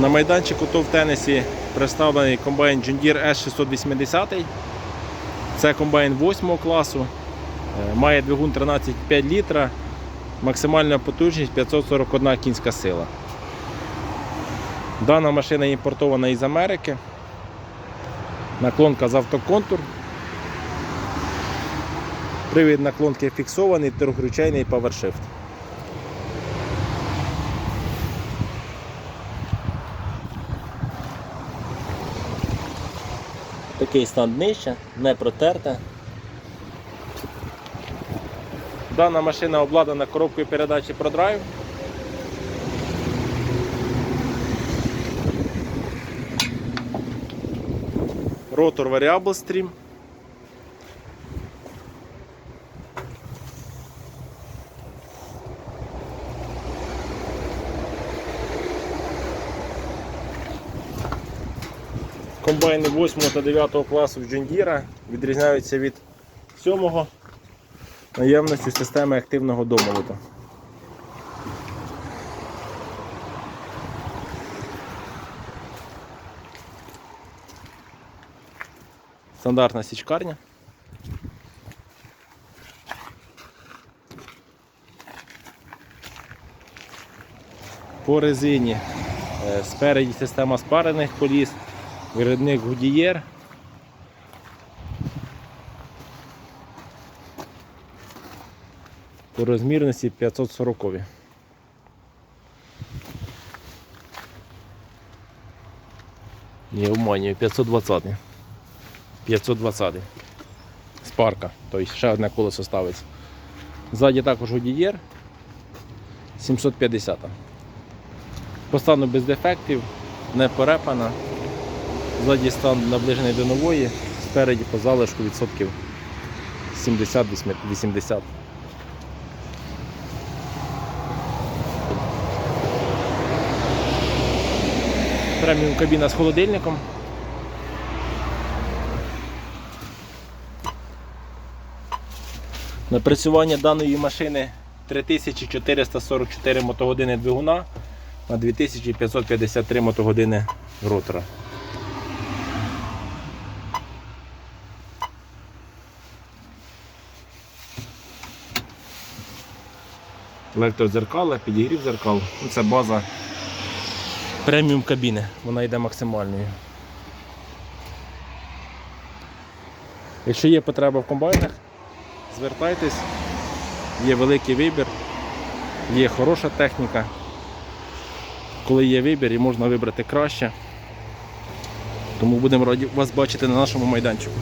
На майданчику то в тенісі представлений комбайн John Deere S680. Це комбайн 8 класу. Е, Має двигун 13,5 літра, максимальна потужність 541 кінська сила. Дана машина імпортована із Америки. Наклонка з автоконтур. Привід наклонки фіксований, трьохручейний PowerShift. Такий стан днища, не протерте. Дана машина обладнана коробкою передачі ProDrive. Ротор Variable Stream. Комбайни 8 та 9 класу John Deere відрізняються від 7 наявністю системи активного домолота. Стандартна січкарня. По резині е, спереді система спарених коліс, виробник Goodyear. По розмірності 540. Не обманюю, 520. 520. Спарка, тобто ще одне колесо ставиться. Ззаді також Goodyear 750. По стану без дефектів, не порепана. Ззаді стан наближений до нової, спереді по залишку відсотків 70-80. Преміум кабіна з холодильником. Напрацювання даної машини 3444 мотогодини двигуна на 2553 мотогодини ротора. Електрозеркала, підігрів зеркал. Ну, Це база преміум кабіни, вона йде максимальною. Якщо є потреба в комбайнах, звертайтесь, є великий вибір, є хороша техніка. Коли є вибір і можна вибрати краще. Тому будемо раді вас бачити на нашому майданчику.